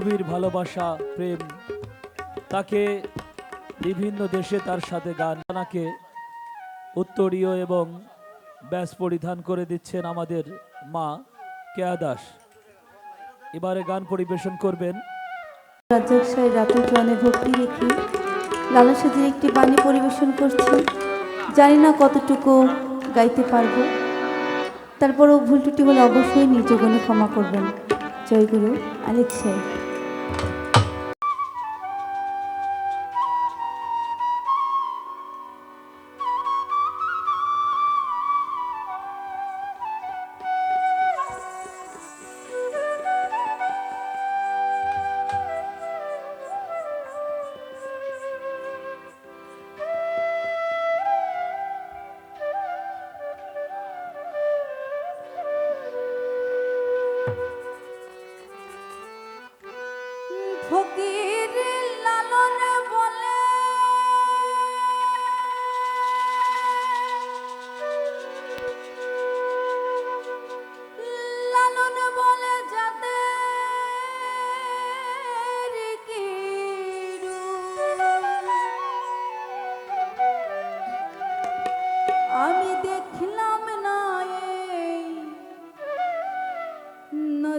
গভীর ভালোবাসা, প্রেম, তাকে বিভিন্ন দেশে তার সাথে গান, গানাকে উত্তরীয় এবং ব্যাস পরিধান করে দিচ্ছেন আমাদের মা কেয়া দাস। এবারে গান পরিবেশন করবেন। জনে ভক্তি রেখে লালা সাজির একটি বাণী পরিবেশন করছি জানি না কতটুকু গাইতে পারব। তারপরও ভুল ত্রুটি হলে অবশ্যই নিজ গুণে ক্ষমা করবেন। জয়গুরু আলেক সাহেব। Thank you.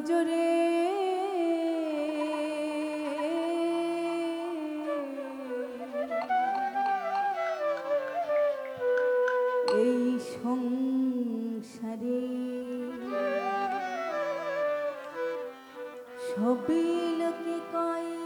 নজরে। এই সংসারে সবই লোকে কয়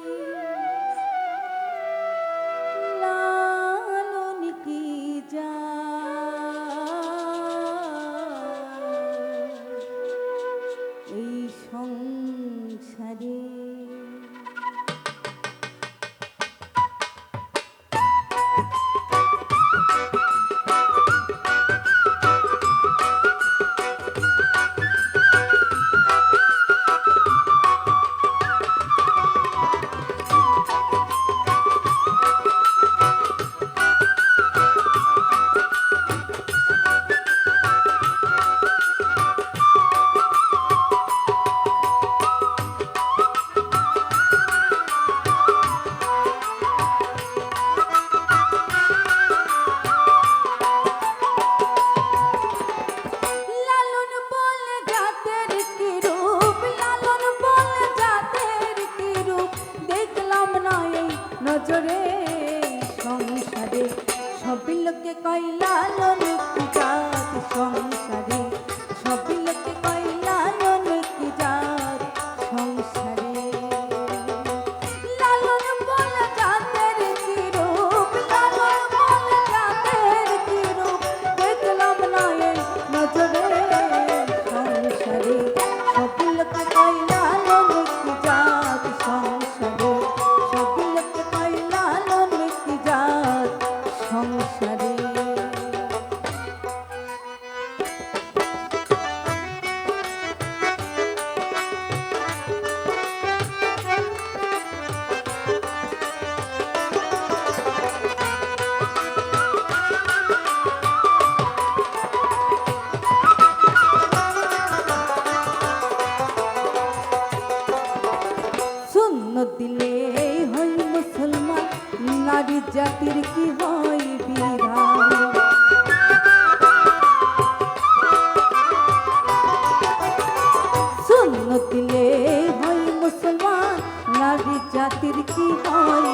নারী জাতির কি হয়?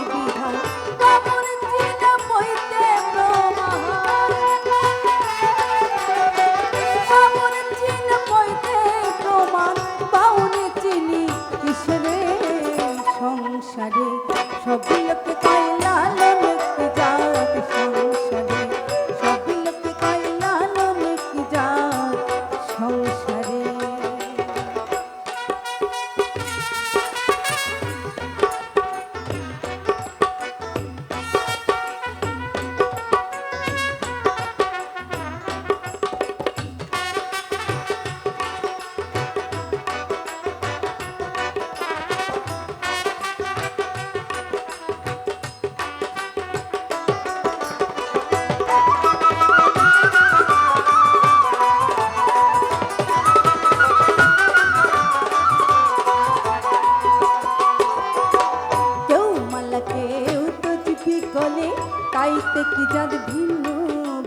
তাইতে কি যার ভিন্ন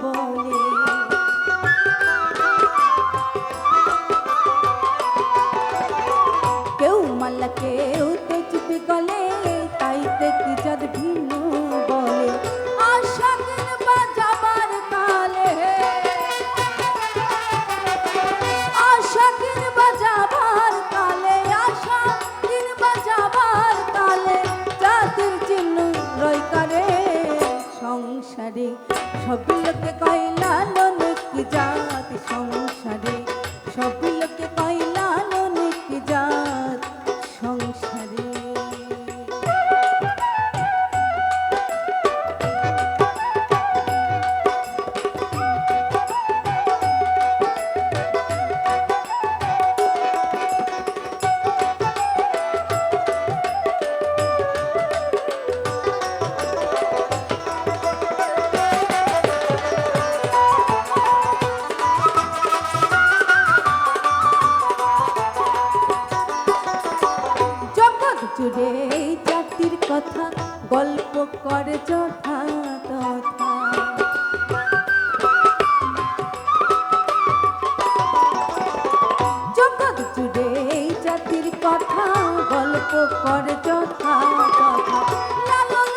বলে। কেউ মাল্লা কেউ তেজবে গলে জুড়ে এই জাতির কথা, গল্প করে যথা তথা। জগৎ জুড়ে এই জাতির কথা, গল্প করে যথা তথা। লালন